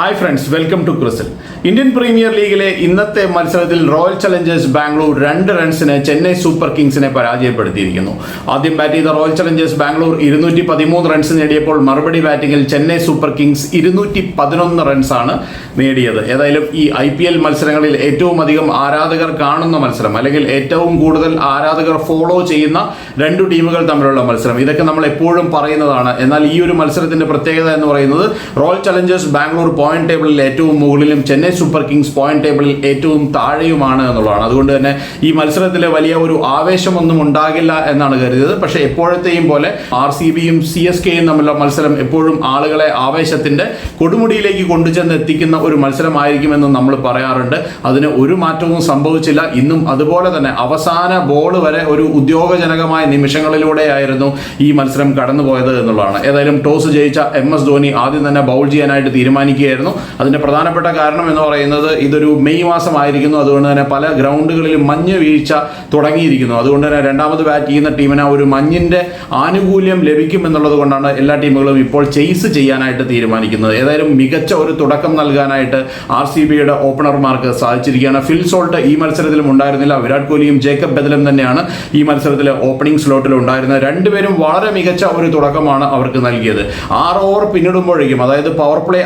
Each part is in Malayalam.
ഹായ് ഫ്രണ്ട്സ് വെൽക്കം ടു ക്രിസിൽ ഇന്ത്യൻ പ്രീമിയർ ലീഗിലെ ഇന്നത്തെ മത്സരത്തിൽ റോയൽ ചലഞ്ചേഴ്സ് ബാംഗ്ലൂർ രണ്ട് റൺസിന് ചെന്നൈ സൂപ്പർ കിങ്സിനെ പരാജയപ്പെടുത്തിയിരിക്കുന്നു. ആദ്യം ബാറ്റ് ചെയ്ത റോയൽ ചലഞ്ചേഴ്സ് ബാംഗ്ലൂർ ഇരുന്നൂറ്റി പതിമൂന്ന് റൺസ് നേടിയപ്പോൾ മറുപടി ബാറ്റിംഗിൽ ചെന്നൈ സൂപ്പർ കിങ്സ് ഇരുന്നൂറ്റി പതിനൊന്ന് റൺസാണ് നേടിയത്. ഏതായാലും ഈ ഐ പി എൽ മത്സരങ്ങളിൽ ഏറ്റവും അധികം ആരാധകർ കാണുന്ന മത്സരം അല്ലെങ്കിൽ ഏറ്റവും കൂടുതൽ ആരാധകർ ഫോളോ ചെയ്യുന്ന രണ്ട് ടീമുകൾ തമ്മിലുള്ള മത്സരം. ഇതൊക്കെ നമ്മൾ എപ്പോഴും പറയുന്നതാണ്. എന്നാൽ ഈ ഒരു മത്സരത്തിന്റെ പ്രത്യേകത എന്ന് പറയുന്നത് റോയൽ ചലഞ്ചേഴ്സ് ബാംഗ്ലൂർ പോയിന്റ് ടേബിളിൽ ഏറ്റവും മുകളിലും ചെന്നൈ സൂപ്പർ കിങ്സ് പോയിന്റ് ടേബിളിൽ ഏറ്റവും താഴെയുമാണ് എന്നുള്ളതാണ്. അതുകൊണ്ട് തന്നെ ഈ മത്സരത്തിൽ വലിയ ഒരു ആവേശമൊന്നും ഉണ്ടാകില്ല എന്നാണ് കരുതിയത്. പക്ഷേ എപ്പോഴത്തെയും പോലെ ആർ സി ബിയും സി എസ് കെയും തമ്മിലുള്ള മത്സരം എപ്പോഴും ആളുകളെ ആവേശത്തിന്റെ കൊടുമുടിയിലേക്ക് കൊണ്ടുചെന്ന് എത്തിക്കുന്ന ഒരു മത്സരമായിരിക്കുമെന്ന് നമ്മൾ പറയാറുണ്ട്. അതിന് ഒരു മാറ്റവും സംഭവിച്ചില്ല. ഇന്നും അതുപോലെ തന്നെ അവസാന ബോൾ വരെ ഒരു ഉദ്യോഗജനകമായ നിമിഷങ്ങളിലൂടെയായിരുന്നു ഈ മത്സരം കടന്നുപോയത് എന്നുള്ളതാണ്. ഏതായാലും ടോസ് ജയിച്ച എം എസ് ധോനി ആദ്യം തന്നെ ബൗൾ ചെയ്യാനായിട്ട് തീരുമാനിക്കുകയായിരുന്നു അതിന്റെ പ്രധാനപ്പെട്ട കാരണം എന്ന് പറയുന്നത് ഇതൊരു മെയ് മാസമായിരിക്കുന്നു. അതുകൊണ്ട് തന്നെ പല ഗ്രൗണ്ടുകളിലും മഞ്ഞ് വീഴ്ച തുടങ്ങിയിരിക്കുന്നു. അതുകൊണ്ട് തന്നെ രണ്ടാമത് ബാറ്റ് ചെയ്യുന്ന ടീമിന് ഒരു മഞ്ഞിന്റെ ആനുകൂല്യം ലഭിക്കും എന്നുള്ളത് കൊണ്ടാണ് എല്ലാ ടീമുകളും ഇപ്പോൾ ചെയ്സ് ചെയ്യാനായിട്ട് തീരുമാനിക്കുന്നത്. ഏതായാലും മികച്ച ഒരു തുടക്കം നൽകാനായിട്ട് ആർ സി ബിയുടെ ഓപ്പണർമാർക്ക് സാധിച്ചിരിക്കുകയാണ്. ഫിൽ സോൾട്ട് ഈ മത്സരത്തിലും ഉണ്ടായിരുന്നില്ല. വിരാട് കോഹ്ലിയും ജേക്കബ് ബദലും തന്നെയാണ് ഈ മത്സരത്തിലെ ഓപ്പണിംഗ് സ്ലോട്ടിൽ ഉണ്ടായിരുന്നത്. രണ്ടുപേരും വളരെ മികച്ച ഒരു തുടക്കമാണ് അവർക്ക് നൽകിയത്. ആറ് ഓവർ പിന്നിടുമ്പോഴേക്കും അതായത് പവർ പ്ലേ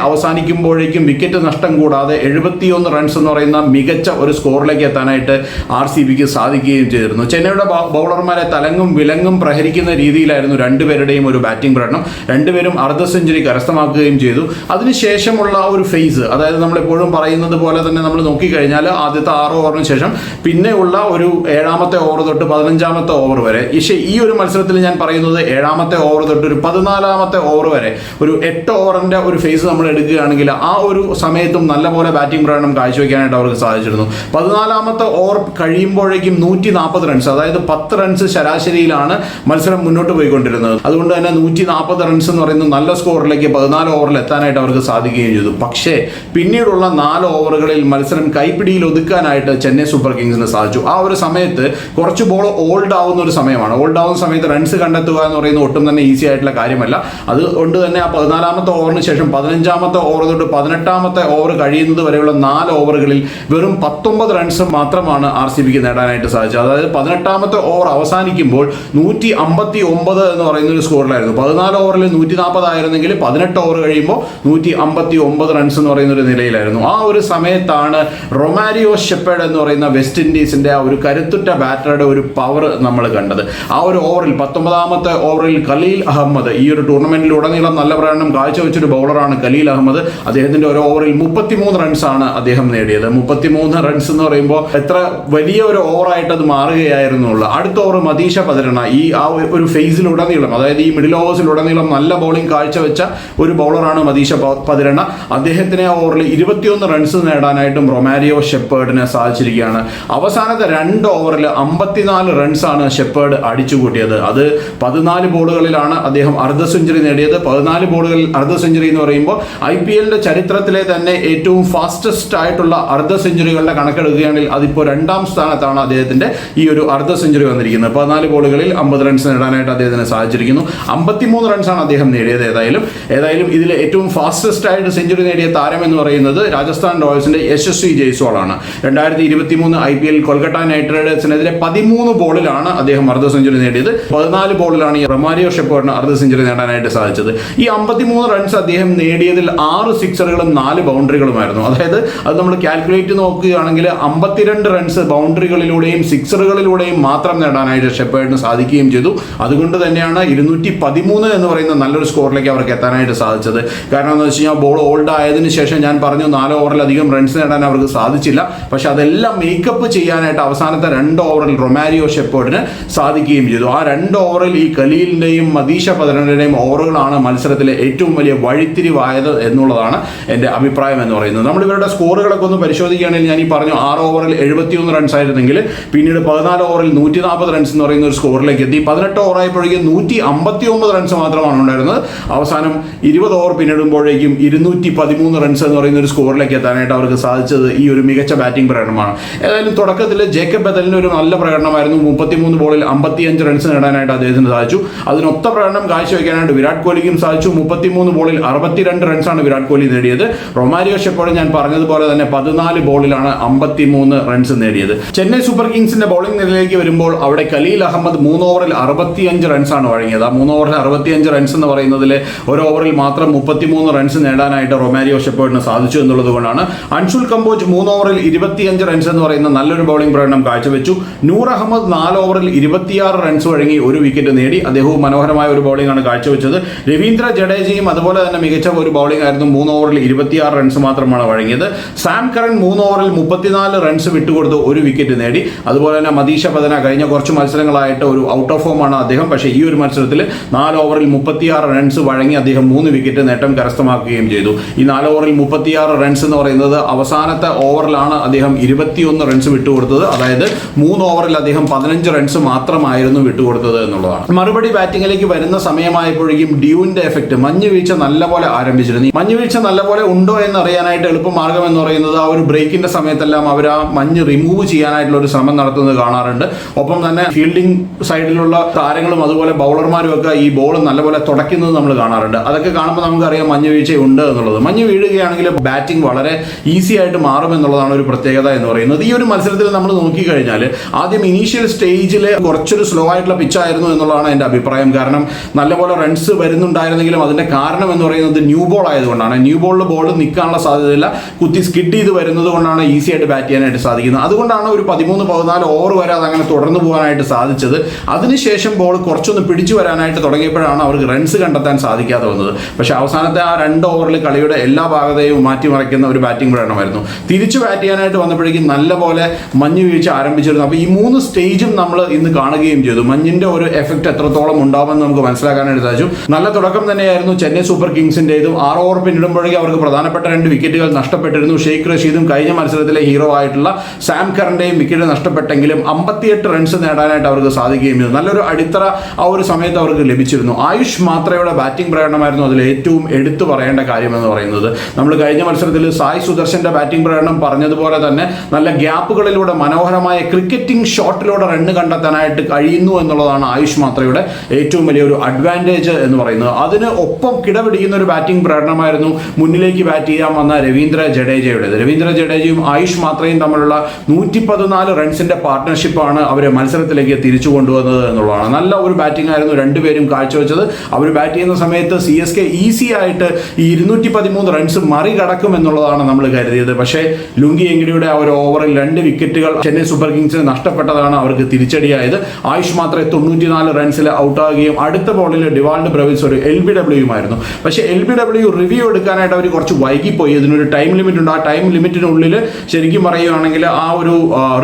അവസാനിക്കുമ്പോഴേക്കും വിക്കറ്റ് നഷ്ടം കൂടാതെ എഴുപത്തിയൊന്ന് റൺസ് എന്ന് പറയുന്ന മികച്ച ഒരു സ്കോറിലേക്ക് എത്താനായിട്ട് ആർ സി ബിക്ക് സാധിക്കുകയും ചെയ്തിരുന്നു. ചെന്നൈയുടെ ബൗളർമാരെ തലങ്ങും വിലങ്ങും പ്രഹരിക്കുന്ന രീതിയിലായിരുന്നു രണ്ടുപേരുടെയും ഒരു ബാറ്റിംഗ് പ്രകടനം രണ്ടുപേരും അർദ്ധ സെഞ്ചുറി കരസ്ഥമാക്കുകയും ചെയ്തു. അതിനുശേഷമുള്ള ആ ഒരു ഫേസ് അതായത് നമ്മളെപ്പോഴും പറയുന്നത് പോലെ തന്നെ നമ്മൾ നോക്കിക്കഴിഞ്ഞാൽ ആദ്യത്തെ ആറ് ഓവറിന് ശേഷം പിന്നെയുള്ള ഒരു ഏഴാമത്തെ ഓവർ തൊട്ട് പതിനഞ്ചാമത്തെ ഓവർ വരെ. പക്ഷേ ഈ ഒരു മത്സരത്തിൽ ഞാൻ പറയുന്നത് ഏഴാമത്തെ ഓവർ തൊട്ട് ഒരു പതിനാലാമത്തെ ഓവർ വരെ ഒരു എട്ട് ഓവറിന്റെ ഒരു ഫേസ് നമ്മൾ എടുക്കുകയാണെങ്കിൽ ആ ഒരു സമയത്തും നല്ലപോലെ ബാറ്റിംഗ് പ്രകടനം കാഴ്ചവെക്കാനായിട്ട് അവർക്ക് സാധിച്ചിരുന്നു. പതിനാലാമത്തെ ഓവർ കഴിയുമ്പോഴേക്കും നൂറ്റി നാൽപ്പത് റൺസ് അതായത് പത്ത് റൺസ് ശരാശരിയിലാണ് മത്സരം മുന്നോട്ട് പോയിക്കൊണ്ടിരുന്നത്. അതുകൊണ്ട് തന്നെ നൂറ്റി നാൽപ്പത് റൺസ് എന്ന് പറയുന്ന നല്ല സ്കോറിലേക്ക് പതിനാല് ഓവറിൽ എത്താനായിട്ട് അവർക്ക് സാധിക്കുകയും ചെയ്തു. പക്ഷേ പിന്നീടുള്ള നാല് ഓവറുകളിൽ മത്സരം കൈപ്പിടിയിൽ ഒതുക്കാനായിട്ട് ചെന്നൈ സൂപ്പർ കിങ്സിന് സാധിച്ചു. ആ ഒരു സമയത്ത് കുറച്ച് ബോൾ ഓൾഡ് ആവുന്ന ഒരു സമയമാണ്. ഓൾഡ് ആവുന്ന സമയത്ത് റൺസ് കണ്ടെത്തുക എന്ന് പറയുന്നത് ഒട്ടും തന്നെ ഈസി ആയിട്ടുള്ള കാര്യമല്ല. അതുകൊണ്ട് തന്നെ ആ പതിനാലാമത്തെ ഓവറിന് ശേഷം പതിനഞ്ചാമത്തെ ഓവർ തൊട്ട് പതിനെട്ടാമത്തെ ഓവർ കഴിയുന്നത് വരെയുള്ള നാല് ഓവറുകളിൽ വെറും പത്തൊമ്പത് റൺസ് മാത്രമാണ് ആർ സി ബിക്ക് നേടാനായിട്ട് സാധിച്ചത്. അതായത് പതിനെട്ടാമത്തെ ഓവർ അവസാനിക്കുമ്പോൾ നൂറ്റി അമ്പത്തി ഒമ്പത് എന്ന് പറയുന്ന ഒരു സ്കോറിലായിരുന്നു പതിനാല് ഓവറിൽ നൂറ്റി നാൽപ്പതായിരുന്നെങ്കിൽ പതിനെട്ട് ഓവർ കഴിയുമ്പോൾ നൂറ്റി അമ്പത്തി ഒമ്പത് റൺസ് എന്ന് പറയുന്ന ഒരു നിലയിലായിരുന്നു. ആ ഒരു സമയത്താണ് റൊമാരിയോ ഷെപ്പേഡ് എന്ന് പറയുന്ന വെസ്റ്റ് ഇൻഡീസിന്റെ ആ ഒരു കരുത്തുറ്റ ബാറ്ററുടെ ഒരു പവർ നമ്മൾ കണ്ടത്. ആ ഒരു ഓവറിൽ പത്തൊമ്പതാമത്തെ ഓവറിൽ ഖലീൽ അഹമ്മദ് ഈ ഒരു ടൂർണമെന്റിൽ ഉടനീളം നല്ല പ്രകടനം കാഴ്ചവെച്ചൊരു ബൗളറാണ് ഖലീൽ അഹമ്മദ്. അദ്ദേഹത്തിന്റെ ഒരു ഓവറിൽ മുപ്പത്തിമൂന്ന് റൺസാണ് അദ്ദേഹം നേടിയത്. മുപ്പത്തിമൂന്ന് റൺസ് എന്ന് പറയുമ്പോൾ എത്ര വലിയ ഒരു ഓവറായിട്ട് അത് മാറുകയായിരുന്നു അടുത്ത ഓവർ മതീഷ പതിരണ. ഈ ആ ഒരു ഫേസിലുടനീളം അതായത് ഈ മിഡിൽ ഓവേഴ്സിലുടനീളം നല്ല ബൗളിംഗ് കാഴ്ചവെച്ച ഒരു ബൗളറാണ് മതീഷ പതിരണ. അദ്ദേഹത്തിന് ആ ഓവറിൽ ഇരുപത്തിയൊന്ന് റൺസ് നേടാനായിട്ടും റൊമാരിയോ ഷെപ്പേർഡിന് സാധിച്ചിരിക്കുകയാണ്. അവസാനത്തെ രണ്ട് ഓവറിൽ അമ്പത്തിനാല് റൺസാണ് ഷെപ്പേർഡ് അടിച്ചുകൂട്ടിയത്. അത് പതിനാല് ബോളുകളിലാണ് അദ്ദേഹം അർദ്ധ സെഞ്ചുറി നേടിയത്. പതിനാല് ബോളുകളിൽ അർദ്ധ സെഞ്ചുറി എന്ന് പറയുമ്പോൾ ഐ പി എല്ലിന്റെ ചരിത്രത്തിലെ തന്നെ ഏറ്റവും ഫാസ്റ്റസ്റ്റ് ആയിട്ടുള്ള അർദ്ധ സെഞ്ചുറികളുടെ കണക്കെടുക്കുകയാണെങ്കിൽ അതിപ്പോൾ രണ്ടാം സ്ഥാനത്താണ് അദ്ദേഹത്തിന്റെ ഈ ഒരു അർദ്ധ സെഞ്ചുറി വന്നിരിക്കുന്നത്. പതിനാല് ബോളുകളിൽ അമ്പത് റൺസ് നേടാനായിട്ട് അദ്ദേഹത്തിന് സാധിച്ചിരിക്കുന്നു. അമ്പത്തിമൂന്ന് റൺസാണ് അദ്ദേഹം നേടിയത് ഏതായാലും. ഏതായാലും ഇതിൽ ഏറ്റവും ഫാസ്റ്റസ്റ്റ് ആയിട്ട് സെഞ്ചുറി നേടിയ താരം എന്ന് പറയുന്നത് രാജസ്ഥാൻ റോയൽസിന്റെ യശസ്വി ജയ്സ്വാൾ ആണ് രണ്ടായിരത്തി ഇരുപത്തി മൂന്ന് I P L Kolkata knight റൈഡേഴ്സിനെതിരെ പതിമൂന്ന് ബോളിലാണ് അദ്ദേഹം അർദ്ധ സെഞ്ചുറി നേടിയത്. പതിനാല് ബോളിലാണ് ഈ റൊമാരിയോ ഷെപ്പോറിന് അർദ്ധ സെഞ്ചുറി നേടാനായിട്ട് സാധിച്ചത്. ഈ അമ്പത്തിമൂന്ന് റൺസ് അദ്ദേഹം നേടിയതിൽ ആറ് സിക്സറുകളും നാല് ബൗണ്ടറികളുമായിരുന്നു അതായത് അത് നമ്മൾ കാൽക്കുലേറ്റ് നോക്കുകയാണെങ്കിൽ അമ്പത്തിരണ്ട് റൺസ് ബൗണ്ടറികളിലൂടെയും സിക്സറുകളിലൂടെയും മാത്രം നേടാനായിട്ട് ഷെപ്പേർഡിന് സാധിക്കുകയും ചെയ്തു. അതുകൊണ്ട് തന്നെയാണ് ഇരുന്നൂറ്റി പതിമൂന്ന് എന്ന് പറയുന്ന നല്ലൊരു സ്കോറിലേക്ക് അവർക്ക് എത്താനായിട്ട് സാധിച്ചത്. കാരണം എന്ന് വെച്ച് കഴിഞ്ഞാൽ ബോൾ ഓൾഡ് ആയതിനു ശേഷം ഞാൻ പറഞ്ഞു നാല് ഓവറിലധികം റൺസ് നേടാൻ അവർക്ക് സാധിച്ചില്ല. പക്ഷെ അതെല്ലാം മേക്കപ്പ് ചെയ്യാനായിട്ട് അവസാനത്തെ രണ്ട് ഓവറിൽ റൊമാരിയോ ഷെപ്പേർഡിന് സാധിക്കുകയും ചെയ്തു. ആ രണ്ട് ഓവറിൽ ഈ കലീലിന്റെയും മദീഷ പതിനെട്ടിന്റെയും ഓവറുകളാണ് മത്സരത്തിലെ ഏറ്റവും വലിയ വഴിത്തിരിവായത് എന്നുള്ളതാണ് എന്റെ അഭിപ്രായം എന്ന് പറയുന്നത്. നമ്മൾ ഇവരുടെ സ്കോറുകളൊക്കെ ഒന്ന് പരിശോധിക്കുകയാണെങ്കിൽ ഞാൻ ഈ പറഞ്ഞു ആറ് ഓവറിൽ എഴുപത്തിയൊന്ന് റൺസ് ആയിരുന്നെങ്കിൽ പിന്നീട് പതിനാല് ഓവറിൽ നൂറ്റി നാൽപ്പത് റൺസ് എന്ന് പറയുന്ന ഒരു സ്കോറിലേക്ക് എത്തി. പതിനെട്ട് ഓവർ ആയപ്പോഴേക്കും നൂറ്റി അമ്പത്തി ഒമ്പത് റൺസ് മാത്രമാണ് ഉണ്ടായിരുന്നത്. അവസാനം ഇരുപത് ഓവർ പിന്നിടുമ്പോഴേക്കും ഇരുന്നൂറ്റി പതിമൂന്ന് റൺസ് എന്ന് പറയുന്ന ഒരു സ്കോറിലേക്ക് എത്താനായിട്ട് അവർക്ക് സാധിച്ചത് ഈ ഒരു മികച്ച ബാറ്റിംഗ് പ്രകടനമാണ്. ഏതായാലും തുടക്കത്തിൽ ജേക്കബ് ബദലിന് ഒരു നല്ല പ്രകടനമായിരുന്നു. മുപ്പത്തിമൂന്ന് ബോളിൽ അമ്പത്തിയഞ്ച് റൺസ് നേടാനായിട്ട് അദ്ദേഹത്തിന് സാധിച്ചു. അതിനൊത്ത പ്രകടനം കാഴ്ചവെക്കാനായിട്ട് വിരാട് കോഹ്ലിക്കും സാധിച്ചു. മുപ്പത്തിമൂന്ന് ബോളിൽ അറുപത്തിരണ്ട് റൺസാണ് വിരാട് കോഹ്ലി കോഹ്ലി നേടിയത്. റൊമാരിയോ ഷെപ്പോഴും ഞാൻ പറഞ്ഞതുപോലെ തന്നെ പതിനാല് ബോളിലാണ് അമ്പത്തി മൂന്ന് റൺസ് നേടിയത്. ചെന്നൈ സൂപ്പർ കിങ്സിന്റെ ബോളിംഗ് നിലയിലേക്ക് വരുമ്പോൾ അവിടെ കലീൽ അഹമ്മദ് മൂന്ന് ഓവറിൽ അറുപത്തിയഞ്ച് റൺസാണ് വഴങ്ങിയത്. ആ മൂന്ന് ഓവറിൽ അറുപത്തിയഞ്ച് റൺസ് എന്ന് പറയുന്നതിൽ ഒരു ഓവറിൽ മാത്രം മുപ്പത്തിമൂന്ന് റൺസ് നേടാനായിട്ട് റൊമാരിയോ ഷെപ്പോർഡിന് സാധിച്ചു എന്നുള്ളത് കൊണ്ടാണ്. അൻഷുൽ കമ്പോജ് മൂന്ന് ഓവറിൽ ഇരുപത്തിയഞ്ച് റൺസ് എന്ന് പറയുന്ന നല്ലൊരു ബോളിംഗ് പ്രകടനം കാഴ്ചവെച്ചു. നൂർ അഹമ്മദ് നാല് ഓവറിൽ ഇരുപത്തിയാറ് റൺസ് വഴങ്ങി ഒരു വിക്കറ്റ് നേടി. അദ്ദേഹവും മനോഹരമായ ഒരു ബോളിംഗ് ആണ് കാഴ്ചവെച്ചത്. രവീന്ദ്ര ജഡേജയും അതുപോലെ തന്നെ മികച്ച ഒരു ബോളിംഗ് ആയിരുന്നു മൂന്ന് ഓവറിൽ ഇരുപത്തിയാറ് റൺസ് മാത്രമാണ് വഴങ്ങിയത്. സാം കറൻ മൂന്ന് ഓവറിൽ മുപ്പത്തിനാല് റൺസ് വിട്ടുകൊടുത്ത് ഒരു വിക്കറ്റ് നേടി. അതുപോലെ തന്നെ മദീഷ പതന കഴിഞ്ഞ കുറച്ച് മത്സരങ്ങളായിട്ട് ഒരു ഔട്ട് ഓഫ് ഫോം ആണ് അദ്ദേഹം. പക്ഷേ ഈ ഒരു മത്സരത്തിൽ നാല് ഓവറിൽ മുപ്പത്തിയാറ് റൺസ് വഴങ്ങി അദ്ദേഹം മൂന്ന് വിക്കറ്റ് നേട്ടം കരസ്ഥമാക്കുകയും ചെയ്തു. ഈ നാല് ഓവറിൽ മുപ്പത്തിയാറ് റൺസ് എന്ന് പറയുന്നത് അവസാനത്തെ ഓവറിലാണ് അദ്ദേഹം ഇരുപത്തിയൊന്ന് റൺസ് വിട്ടുകൊടുത്തത്. അതായത് മൂന്ന് ഓവറിൽ അദ്ദേഹം പതിനഞ്ച് റൺസ് മാത്രമായിരുന്നു വിട്ടുകൊടുത്തത് എന്നുള്ളതാണ്. മറുപടി ബാറ്റിംഗിലേക്ക് വരുന്ന സമയമായപ്പോഴേക്കും ഡ്യൂവിന്റെ എഫക്ട് മഞ്ഞ് വീഴ്ച നല്ലപോലെ ആരംഭിച്ചിരുന്നു. ഈ മഞ്ഞ് വീഴ്ച നല്ലപോലെ ഉണ്ടോ എന്ന് അറിയാനായിട്ട് എളുപ്പമാർഗം എന്ന് പറയുന്നത് ആ ഒരു ബ്രേക്കിന്റെ സമയത്തെല്ലാം അവർ ആ മഞ്ഞ് റിമൂവ് ചെയ്യാനായിട്ടുള്ള ഒരു ശ്രമം നടത്തുന്നത് കാണാറുണ്ട്. ഒപ്പം തന്നെ ഫീൽഡിംഗ് സൈഡിലുള്ള താരങ്ങളും അതുപോലെ ബൗളർമാരും ഒക്കെ ഈ ബോൾ നല്ലപോലെ തുടയ്ക്കുന്നത് നമ്മൾ കാണാറുണ്ട്. അതൊക്കെ കാണുമ്പോൾ നമുക്കറിയാം മഞ്ഞ് വീഴ്ച ഉണ്ട് എന്നുള്ളത്. മഞ്ഞ് വീഴുകയാണെങ്കിൽ ബാറ്റിംഗ് വളരെ ഈസി ആയിട്ട് മാറും എന്നുള്ളതാണ് ഒരു പ്രത്യേകത എന്ന് പറയുന്നത്. ഈ ഒരു മത്സരത്തിൽ നമ്മൾ നോക്കിക്കഴിഞ്ഞാൽ ആദ്യം ഇനീഷ്യൽ സ്റ്റേജിൽ കുറച്ചൊരു സ്ലോ ആയിട്ടുള്ള പിച്ചായിരുന്നു എന്നുള്ളതാണ് എന്റെ അഭിപ്രായം. കാരണം നല്ലപോലെ റൺസ് വരുന്നുണ്ടായിരുന്നെങ്കിലും അതിന്റെ കാരണം എന്ന് പറയുന്നത് ന്യൂ ബോൾ ആയതുകൊണ്ടാണ്. ന്യൂ ബോളിൽ ബോൾ നിൽക്കാനുള്ള സാധ്യതയില്ല. കുത്തി സ്കിഡ് ചെയ്ത് വരുന്നത് കൊണ്ടാണ് ഈസി ആയിട്ട് ബാറ്റ് ചെയ്യാനായിട്ട് സാധിക്കുന്നത്. അതുകൊണ്ടാണ് ഒരു പതിമൂന്ന് പതിനാല് ഓവർ വരെ അതങ്ങനെ തുടർന്നു പോകാനായിട്ട് സാധിച്ചത്. അതിനുശേഷം ബോൾ കുറച്ചൊന്ന് പിടിച്ചു വരാനായിട്ട് തുടങ്ങിയപ്പോഴാണ് അവർക്ക് റൺസ് കണ്ടെത്താൻ സാധിക്കാതെ വന്നത്. പക്ഷേ അവസാനത്തെ ആ രണ്ട് ഓവറിൽ കളിയുടെ എല്ലാ ഭാഗതയും മാറ്റിമറിക്കുന്ന ഒരു ബാറ്റിംഗ് പ്രകടനമായിരുന്നു. തിരിച്ചു ബാറ്റ് ചെയ്യാനായിട്ട് വന്നപ്പോഴേക്കും നല്ലപോലെ മഞ്ഞ് വീഴ്ച ആരംഭിച്ചിരുന്നു. അപ്പോൾ ഈ മൂന്ന് സ്റ്റേജും നമ്മൾ ഇന്ന് കാണുകയും ചെയ്തു. മഞ്ഞിന്റെ ഒരു എഫക്റ്റ് എത്രത്തോളം ഉണ്ടാവുമെന്ന് നമുക്ക് മനസ്സിലാക്കാനായിട്ട് സാധിച്ചു. നല്ല തുടക്കം തന്നെയായിരുന്നു ചെന്നൈ സൂപ്പർ കിങ്സിന്റേതും. ആറ് ഓവർ പിന്നിടുമ്പോഴേക്കും അവർക്ക് പ്രധാനപ്പെട്ട രണ്ട് വിക്കറ്റുകൾ നഷ്ടപ്പെട്ടിരുന്നു. ഷെയ്ഖ് റഷീദും കഴിഞ്ഞ മത്സരത്തിലെ ഹീറോ ആയിട്ടുള്ള സാം കറിന്റെയും വിക്കറ്റ് നഷ്ടപ്പെട്ടെങ്കിലും അമ്പത്തിയെട്ട് റൺസ് നേടാനായിട്ട് അവർക്ക് സാധിക്കുകയും ചെയ്തു. നല്ലൊരു അടിത്തറ ആ ഒരു സമയത്ത് അവർക്ക് ലഭിച്ചിരുന്നു. ആയുഷ് മാത്രയുടെ ബാറ്റിംഗ് പ്രകടനമായിരുന്നു. അതിൽ ഏറ്റവും എടുത്തു പറയേണ്ട കാര്യമെന്ന് പറയുന്നത്. നമ്മൾ കഴിഞ്ഞ മത്സരത്തിൽ സായ് സുദർശന്റെ ബാറ്റിംഗ് പ്രകടനം പറഞ്ഞതുപോലെ തന്നെ നല്ല ഗ്യാപ്പുകളിലൂടെ മനോഹരമായ ക്രിക്കറ്റിംഗ് ഷോട്ടിലൂടെ റണ്ണ് കണ്ടെത്താനായിട്ട് കഴിയുന്നു എന്നുള്ളതാണ് ആയുഷ് മാത്രയുടെ ഏറ്റവും വലിയൊരു അഡ്വാന്റേജ് എന്ന് പറയുന്നത്. അതിന് ഒപ്പം കിടപിടിക്കുന്ന ഒരു ബാറ്റിംഗ് പ്രകടനമായിരുന്നു മുന്നിലേക്ക് ബാറ്റ് ചെയ്യാൻ വന്ന രവീന്ദ്ര ജഡേജയുടേത്. രവീന്ദ്ര ജഡേജയും ആയുഷ് മാത്രയും തമ്മിലുള്ള നൂറ്റി പതിനാല് റൺസിന്റെ പാർട്ട്ണർഷിപ്പാണ് അവരെ മത്സരത്തിലേക്ക് തിരിച്ചു കൊണ്ടുവന്നത് എന്നുള്ളതാണ്. നല്ല ഒരു ബാറ്റിംഗ് ആയിരുന്നു രണ്ടുപേരും കാഴ്ചവെച്ചത്. അവർ ബാറ്റ് ചെയ്യുന്ന സമയത്ത് സി എസ് കെ ഈസി ആയിട്ട് ഈ ഇരുന്നൂറ്റി പതിമൂന്ന് റൺസ് മറികടക്കും എന്നുള്ളതാണ് നമ്മൾ കരുതിയത്. പക്ഷേ ലുങ്കി എങ്കിലിയുടെ ആ ഒരു ഓവറിൽ രണ്ട് വിക്കറ്റുകൾ ചെന്നൈ സൂപ്പർ കിങ്സിന് നഷ്ടപ്പെട്ടതാണ് അവർക്ക് തിരിച്ചടിയായത്. ആയുഷ് മാത്രമേ തൊണ്ണൂറ്റിനാല് റൺസിൽ ഔട്ടാകുകയും അടുത്ത ബോളിൽ ഡിവാൾഡ് ബ്രവിൻസ് ഒരു എൽ ബി ഡബ്ല്യുമായിരുന്നു പക്ഷേ എൽ ബി ഡബ്ല്യു റിവ്യൂ എടുക്കാനായിട്ട് അവർ കുറച്ച് വൈകിപ്പോയി. ഇതിനൊരു ടൈം ലിമിറ്റ് ഉണ്ട്. ആ ടൈം ലിമിറ്റിനുള്ളിൽ ശരിക്കും പറയുകയാണെങ്കിൽ ആ ഒരു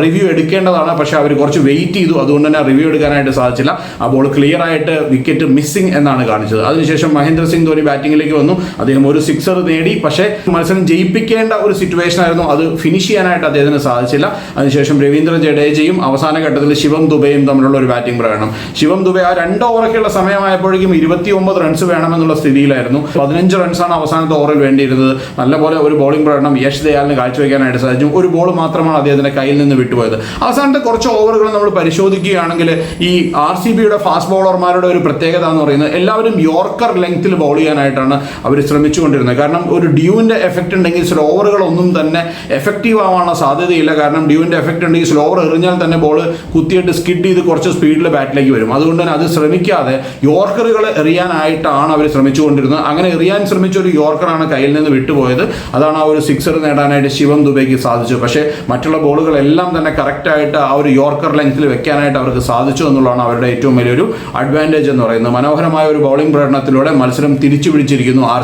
റിവ്യൂ എടുക്കേണ്ടതാണ്. പക്ഷേ അവർ കുറച്ച് വെയിറ്റ് ചെയ്തു. അതുകൊണ്ട് തന്നെ റിവ്യൂ എടുക്കാനായിട്ട് സാധിച്ചില്ല. ആ ബോൾ ക്ലിയർ ആയിട്ട് വിക്കറ്റ് മിസ്സിംഗ് എന്നാണ് കാണിച്ചത്. അതിനുശേഷം മഹേന്ദ്ര സിംഗ് ധോനി ബാറ്റിംഗിലേക്ക് വന്നു. അദ്ദേഹം ഒരു സിക്സർ നേടി. പക്ഷേ മത്സരം ജയിപ്പിക്കേണ്ട ഒരു സിറ്റുവേഷൻ ആയിരുന്നു. അത് ഫിനിഷ് ചെയ്യാനായിട്ട് അദ്ദേഹത്തിന് സാധിച്ചില്ല. അതിനുശേഷം രവീന്ദ്ര ജഡേജയും അവസാന ഘട്ടത്തിൽ ശിവം ദുബെയും തമ്മിലുള്ള ഒരു ബാറ്റിംഗ് പ്രകടനം. ശിവം ദുബൈ ആ രണ്ട് ഓവറൊക്കെയുള്ള സമയമായപ്പോഴേക്കും ഇരുപത്തി ഒമ്പത് റൺസ് വേണമെന്നുള്ള സ്ഥിതിയിലായിരുന്നു. പതിനഞ്ച് റൺസാണ് അവസാനത്തെ ഓവറിൽ വേണ്ടിയിരുന്നത്. നല്ലപോലെ ഒരു ബോളിംഗ് പ്രകടനം യശ് ദയാലിന് കാഴ്ചവെക്കാനായിട്ട് സാധിച്ചു. ഒരു ബോൾ മാത്രമാണ് അദ്ദേഹത്തിന്റെ കയ്യിൽ നിന്ന് വിട്ടുപോയത്. അവസാനത്തെ കുറച്ച് ഓവറുകൾ നമ്മൾ പരിശോധിക്കുകയാണെങ്കിൽ ഈ ആർ സി ബിയുടെ ഫാസ്റ്റ് ബോളർമാരുടെ ഒരു പ്രത്യേകത എന്ന് പറയുന്നത് എല്ലാവരും യോർക്കർ ലെങ്ത്തിൽ ബോൾ ചെയ്യാനായിട്ടാണ് അവർ ശ്രമിച്ചുകൊണ്ടിരുന്നത്. കാരണം ഒരു ഡ്യൂവിന്റെ എഫക്റ്റ് ഉണ്ടെങ്കിൽ സ്ലോവറുകളൊന്നും തന്നെ എഫക്റ്റീവ് ആവാനുള്ള സാധ്യതയില്ല. കാരണം ഡ്യൂവിന്റെ എഫക്റ്റ് ഉണ്ടെങ്കിൽ സ്ലോവർ എറിഞ്ഞാൽ തന്നെ ബോൾ കുത്തിയിട്ട് സ്കിഡ് ചെയ്ത് കുറച്ച് സ്പീഡിൽ ബാറ്റിലേക്ക് വരും. അതുകൊണ്ട് തന്നെ അത് ശ്രമിക്കാതെ യോർക്കറുകൾ എറിയാനായിട്ടാണ് അവർ ശ്രമിച്ചുകൊണ്ടിരുന്നത്. അങ്ങനെ എറിയാൻ ശ്രമിച്ച ഒരു യോർക്കറാണ് കയ്യിൽ നിന്ന് വിട്ടുപോയത്. അതാണ് ആ ഒരു സിക്സർ നേടാനായിട്ട് ശിവം ദുബൈക്ക് സാധിച്ചു പക്ഷേ മറ്റുള്ള ബോളുകളെല്ലാം തന്നെ കറക്റ്റായിട്ട് ആ ഒരു യോർക്കർ ലെങ്ത്തിൽ വെക്കാനായിട്ട് അവർക്ക് സാധിച്ചു എന്നുള്ളതാണ് അവരുടെ ഏറ്റവും വലിയൊരു അഡ്വാന്റേജ് എന്ന് പറയുന്നത്. മനോഹരമായ ഒരു ബൗളിംഗ് പ്രകടനത്തിലൂടെ മത്സരം തിരിച്ചു പിടിച്ചിരിക്കുന്നു ആർ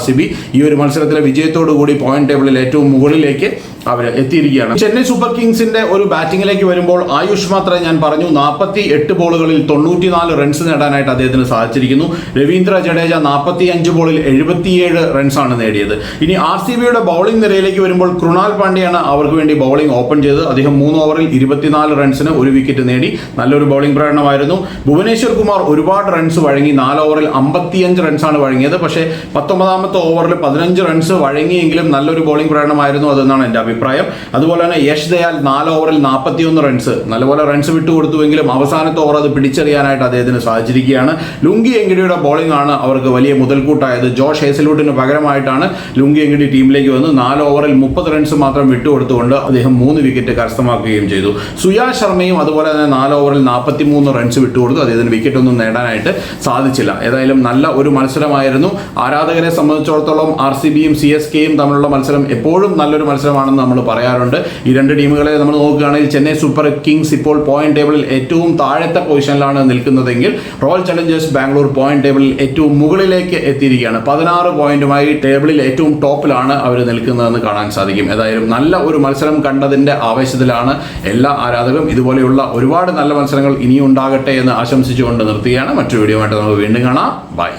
ഈ ഒരു മത്സരത്തിലെ വിജയത്തോടു കൂടി പോയിന്റ് ടേബിളിൽ ഏറ്റവും മുകളിലേക്ക് അവർ എത്തിയിരിക്കുകയാണ്. ചെന്നൈ സൂപ്പർ കിങ്സിന്റെ ഒരു ബാറ്റിംഗിലേക്ക് വരുമ്പോൾ ആയുഷ് മാത്രമേ ഞാൻ പറഞ്ഞു നാൽപ്പത്തി എട്ട് ബോളുകളിൽ തൊണ്ണൂറ്റിനാല് റൺസ് നേടാനായിട്ട് അദ്ദേഹത്തിന് സാധിച്ചിരിക്കുന്നു. രവീന്ദ്ര ജഡേജ നാൽപ്പത്തി അഞ്ച് ബോളിൽ എഴുപത്തിയേഴ് റൺസാണ് നേടിയത്. ഇനി ആർ സി ബിയുടെ ബൗളിംഗ് നിരയിലേക്ക് വരുമ്പോൾ കൃണാൽ പാണ്ഡ്യയാണ് അവർക്ക് വേണ്ടി ബൗളിംഗ് ഓപ്പൺ ചെയ്തത്. അദ്ദേഹം മൂന്ന് ഓവറിൽ ഇരുപത്തിനാല് റൺസിന് ഒരു വിക്കറ്റ് നേടി. നല്ലൊരു ബൗളിംഗ് പ്രകടനമായിരുന്നു. ഭുവനേശ്വർ കുമാർ ഒരുപാട് റൺസ് വഴങ്ങി. നാല് ഓവറിൽ അമ്പത്തിയഞ്ച് റൺസാണ് വഴങ്ങിയത്. പക്ഷേ പത്തൊമ്പതാമത്തെ ഓവറിൽ പതിനഞ്ച് റൺസ് വഴങ്ങിയെങ്കിലും നല്ലൊരു ബൗളിംഗ് പ്രകടനമായിരുന്നു അതെന്നാണ് എന്റെ അഭിപ്രായം. അതുപോലെ തന്നെ യശ് ദയാൽ നാല് ഓവറിൽ നാൽപ്പത്തിയൊന്ന് റൺസ്. നല്ലപോലെ റൺസ് വിട്ടുകൊടുത്തുവെങ്കിലും അവസാനത്തെ ഓവർ അത് പിടിച്ചെറിയാനായിട്ട് അദ്ദേഹത്തിന് സാധിച്ചിരിക്കുകയാണ്. ലുങ്കി എങ്കിടിയുടെ ബോളിംഗ് ആണ് അവർക്ക് വലിയ മുതൽക്കൂട്ടായത്. ജോഷ് ഹേസലൂട്ടിന് പകരമായിട്ടാണ് ലുങ്കി എങ്കിടി ടീമിലേക്ക് വന്ന് നാല് ഓവറിൽ മുപ്പത് റൺസ് മാത്രം വിട്ടുകൊടുത്തുകൊണ്ട് അദ്ദേഹം മൂന്ന് വിക്കറ്റ് കരസ്ഥമാക്കുകയും ചെയ്തു. സുയാ ശർമ്മയും അതുപോലെ തന്നെ നാല് ഓവറിൽ നാൽപ്പത്തി മൂന്ന് റൺസ് വിട്ടുകൊടുത്തു. അദ്ദേഹത്തിന് വിക്കറ്റ് ഒന്നും നേടാനായിട്ട് സാധിച്ചില്ല. ഏതായാലും നല്ല ഒരു മത്സരമായിരുന്നു. ആരാധകരെ സംബന്ധിച്ചിടത്തോളം ആർ സി ബിയും സി എസ് കെയും തമ്മിലുള്ള മത്സരം എപ്പോഴും നല്ലൊരു മത്സരമാണെന്ന് നമ്മൾ പറയാറുണ്ട്. ഈ രണ്ട് ടീമുകളെ നമ്മൾ നോക്കുകയാണെങ്കിൽ ചെന്നൈ സൂപ്പർ കിങ്സ് ഇപ്പോൾ പോയിന്റ് ടേബിളിൽ ഏറ്റവും താഴത്തെ പൊസിഷനിലാണ് നിൽക്കുന്നതെങ്കിൽ റോയൽ ചലഞ്ചേഴ്സ് ബാംഗ്ലൂർ പോയിന്റ് ടേബിളിൽ ഏറ്റവും മുകളിലേക്ക് എത്തിയിരിക്കുകയാണ്. പതിനാറ് പോയിന്റുമായി ടേബിളിൽ ഏറ്റവും ടോപ്പിലാണ് അവർ നിൽക്കുന്നതെന്ന് കാണാൻ സാധിക്കും. ഏതായാലും നല്ല ഒരു മത്സരം കണ്ടതിന്റെ ആവേശത്തിലാണ് എല്ലാ ആരാധകരും ഇതുപോലെയുള്ള ഒരുപാട് നല്ല മത്സരങ്ങൾ ഇനിയും ഉണ്ടാകട്ടെ എന്ന് ആശംസിച്ചുകൊണ്ട് നിർത്തുകയാണ്. മറ്റൊരു വീഡിയോ ആയിട്ട് നമുക്ക് വീണ്ടും കാണാം. ബൈ